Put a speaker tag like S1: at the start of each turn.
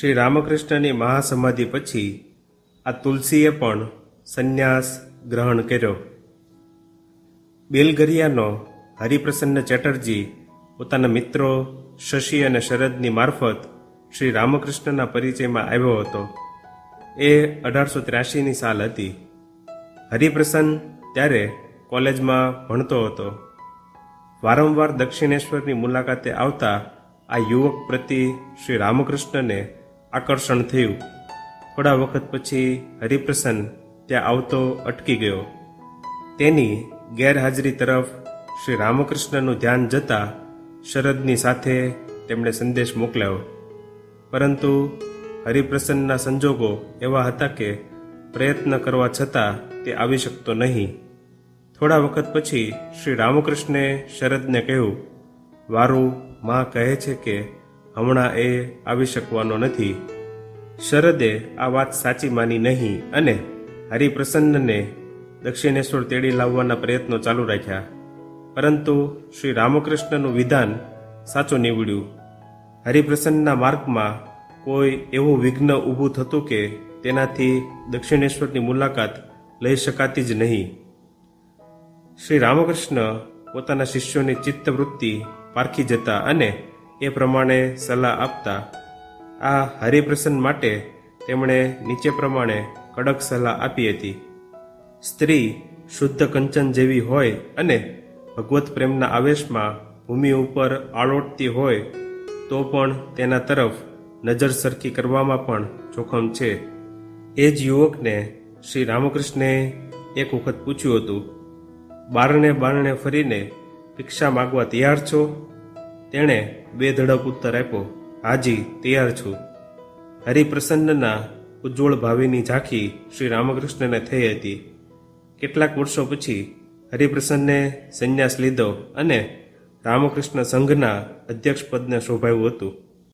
S1: શ્રી રામકૃષ્ણની મહાસમાધિ પછી આ તુલસીએ પણ સંન્યાસ ગ્રહણ કર્યો. બેલગરિયાનો હરિપ્રસન્ન ચેટર્જી પોતાના મિત્રો, શશી અને શરદની મારફત શ્રી રામકૃષ્ણના પરિચયમાં આવ્યો હતો. એ અઢારસો ત્ર્યાસીની સાલ હતી. હરિપ્રસન્ન ત્યારે કોલેજમાં ભણતો હતો. વારંવાર દક્ષિણેશ્વરની મુલાકાતે આવતા આ યુવક પ્રતિ શ્રી રામકૃષ્ણને આકર્ષણ થયું. થોડા વખત પછી હરિપ્રસન્ન ત્યાં આવતો અટકી ગયો. તેની ગેરહાજરી તરફ શ્રી રામકૃષ્ણનું ધ્યાન જતા શરદની સાથે તેમણે સંદેશ મોકલ્યો. પરંતુ હરિપ્રસન્નના સંજોગો એવા હતા કે પ્રયત્ન કરવા છતાં તે આવી શકતો નહીં. થોડા વખત પછી શ્રી રામકૃષ્ણે શરદને કહ્યું, વારું, માં કહે છે કે હમણાં એ આવી શકવાનો નથી. શરદે આ વાત સાચી માની નહીં અને હરિપ્રસન્નને દક્ષિણેશ્વર તેડી લાવવાના પ્રયત્નો ચાલુ રાખ્યા. પરંતુ શ્રી રામકૃષ્ણનું વિધાન સાચું નીવડ્યું. હરિપ્રસન્નના માર્ગમાં કોઈ એવું વિઘ્ન ઊભું થતું કે તેનાથી દક્ષિણેશ્વરની મુલાકાત લઈ શકાતી જ નહીં. શ્રી રામકૃષ્ણ પોતાના શિષ્યોની ચિત્તવૃત્તિ પારખી જતા અને એ પ્રમાણે સલાહ આપતા આ હરિપ્રસન્ન માટે તેમણે નીચે પ્રમાણે કડક સલાહ આપી હતી. સ્ત્રી શુદ્ધ કંચન જેવી હોય અને ભગવત પ્રેમના આવેશમાં ભૂમિ ઉપર આળોટતી હોય, તો પણ તેના તરફ નજર સરખી કરવામાં પણ જોખમ છે. એ જ યુવકને શ્રી રામકૃષ્ણે એક વખત પૂછ્યું હતું, બારણે બારણે ફરીને ભિક્ષા માગવા તૈયાર છો? તેણે બે ધડક ઉત્તર આપ્યો, હાજી, તૈયાર છું. હરિપ્રસન્નના ઉજ્જવળ ભાવિની ઝાંખી શ્રી રામકૃષ્ણને થઈ હતી. કેટલાક વર્ષો પછી હરિપ્રસન્ને સંન્યાસ લીધો અને રામકૃષ્ણ સંઘના અધ્યક્ષ પદને શોભાવ્યું હતું.